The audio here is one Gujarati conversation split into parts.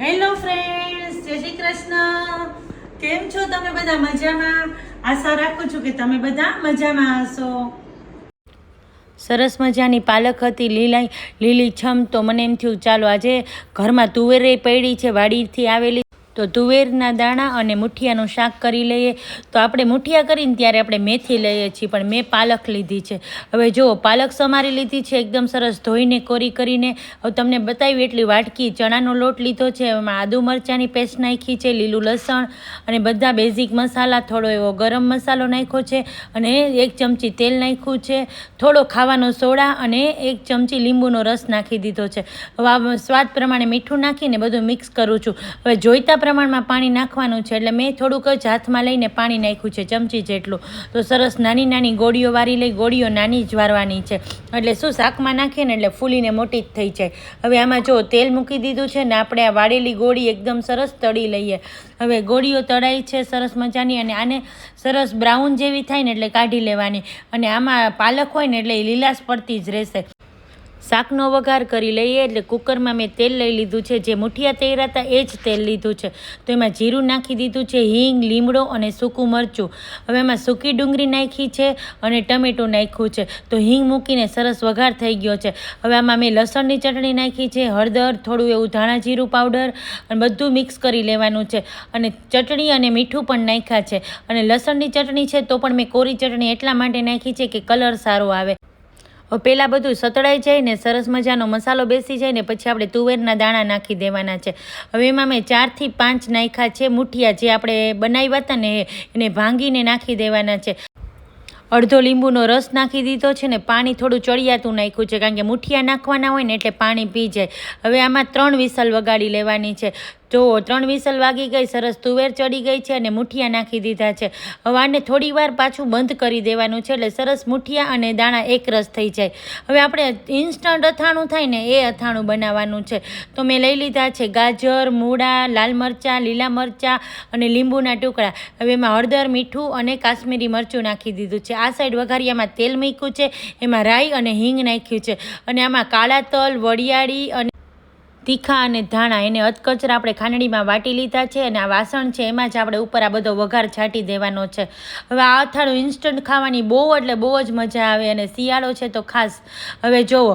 હેલો ફ્રેન્ડ્સ જય શ્રી કૃષ્ણ. કેમ છો તમે બધા મજામાં? આશા રાખું છું કે તમે બધા મજામાં હશો. સરસ મજાની પાલક હતી, લીલાઈ, લીલી છમ તો મને એમ થયું, ચાલો આજે ઘરમાં તુવેરે પડી છે, વાડીથી આવેલી તો તુવેરના દાણા અને મુઠિયાનું શાક કરી લઈએ. તો આપણે મુઠિયા કરીને ત્યારે આપણે મેથી લઈએ છીએ, પણ મેં પાલક લીધી છે. હવે જુઓ પાલક સમારી લીધી છે, એકદમ સરસ ધોઈને કોરી કરીને. હવે તમને બતાવી એટલી વાટકી ચણાનો લોટ લીધો છે, એમાં આદુ મરચાંની પેસ્ટ નાખી છે, લીલું લસણ અને બધા બેઝિક મસાલા, થોડો એવો ગરમ મસાલો નાખ્યો છે અને એક ચમચી તેલ નાખ્યું છે, થોડો ખાવાનો સોડા અને એક ચમચી લીંબુનો રસ નાખી દીધો છે. હવે સ્વાદ પ્રમાણે મીઠું નાખીને બધું મિક્સ કરું છું. હવે જોઈતા પ્રમાણમાં પાણી નાખવાનું છે એટલે મેં થોડુંક જ હાથમાં લઈને પાણી નાખ્યું છે, ચમચી જેટલું. તો સરસ નાની નાની ગોળીઓ વારી લઈ, ગોળીઓ નાની જ વારવાની છે. એટલે શું શાકમાં નાખીએ ને એટલે ફૂલીને મોટી જ થઈ જાય. હવે આમાં જો તેલ મૂકી દીધું છે ને આપણે આ વાળેલી ગોળી એકદમ સરસ તળી લઈએ. હવે ગોળીઓ તળાઈ છે, સરસ મજાની અને આને સરસ બ્રાઉન જેવી થાય ને એટલે કાઢી લેવાની. અને આમાં પાલક હોય ને એટલે લીલાશ પડતી જ રહેશે. શાકનો વઘાર કરી લઈએ એટલે કુકરમાં મેં તેલ લઈ લીધું છે. જે મુઠિયા તૈયાર હતા એ જ તેલ લીધું છે. તો એમાં જીરું નાખી દીધું છે, હિંગ, લીમડો અને સૂકું મરચું. હવે એમાં સૂકી ડુંગળી નાખી છે અને ટમેટું નાખ્યું છે. તો હિંગ મૂકીને સરસ વઘાર થઈ ગયો છે. હવે આમાં મેં લસણની ચટણી નાખી છે, હળદર, થોડું એવું ધાણા જીરું પાવડર અને બધું મિક્સ કરી લેવાનું છે. અને ચટણી અને મીઠું પણ નાખ્યા છે. અને લસણની ચટણી છે તો પણ મેં કોરી ચટણી એટલા માટે નાખી છે કે કલર સારો આવે. પહેલાં બધું સતળાઈ જાય ને સરસ મજાનો મસાલો બેસી જાય ને પછી આપણે તુવેરના દાણા નાખી દેવાના છે. હવે એમાં મેં ચારથી પાંચ નાખ્યા છે મુઠિયા જે આપણે બનાવ્યા હતા ને એને ભાંગીને નાખી દેવાના છે. અડધો લીંબુનો રસ નાખી દીધો છે ને પાણી થોડું ચડિયાતું નાખ્યું છે કારણ કે મુઠિયા નાખવાના હોય ને એટલે પાણી પી જાય. હવે આમાં ત્રણ વિસલ વગાડી લેવાની છે. જો ત્રણ વિસલ વાગી ગઈ, સરસ તુવેર ચડી ગઈ છે અને મુઠિયા નાખી દીધા છે. હવે આને થોડી વાર પાછું બંધ કરી દેવાનું છે એટલે સરસ મુઠિયા અને દાણા એકરસ થઈ જાય. હવે આપણે ઇન્સ્ટન્ટ અથાણું થાય ને એ અથાણું બનાવવાનું છે. તો મેં લઈ લીધા છે ગાજર, મૂળા, લાલ મરચાં, લીલા મરચાં અને લીંબુના ટુકડા. હવે એમાં હળદર, મીઠું અને કાશ્મીરી મરચું નાખી દીધું છે. આ સાઈડ વઘારિયામાં તેલ મૂક્યું છે, એમાં રાઈ અને હિંગ નાખ્યું છે. અને આમાં કાળા તલ વડિયાળી અને તીખા અને ધાણા, એને અધકચરા આપણે ખાંડણીમાં વાટી લીધા છે અને આ વાસણ છે, એમાં જ આપણે ઉપર આ બધો વઘાર છાંટી દેવાનો છે. હવે આ અથાણું ઇન્સ્ટન્ટ ખાવાની બહુ એટલે બહુ જ મજા આવે અને શિયાળો છે તો ખાસ. હવે જુઓ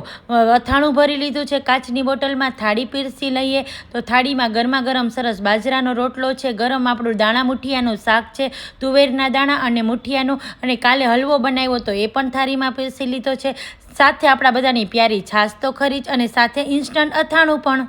અથાણું ભરી લીધું છે કાચની બોટલમાં, થાળી પીરસી લઈએ તો થાળીમાં ગરમા ગરમ સરસ બાજરાનો રોટલો છે, ગરમ આપણું દાણા મુઠિયાનું શાક છે, તુવેરના દાણા અને મુઠિયાનું અને કાલે હલવો બનાવ્યો તો એ પણ થાળીમાં પીરસી લીધો છે. સાથે આપણા બધાની પ્યારી છાશ તો ખરી જ અને સાથે ઇન્સ્ટન્ટ અથાણું પણ.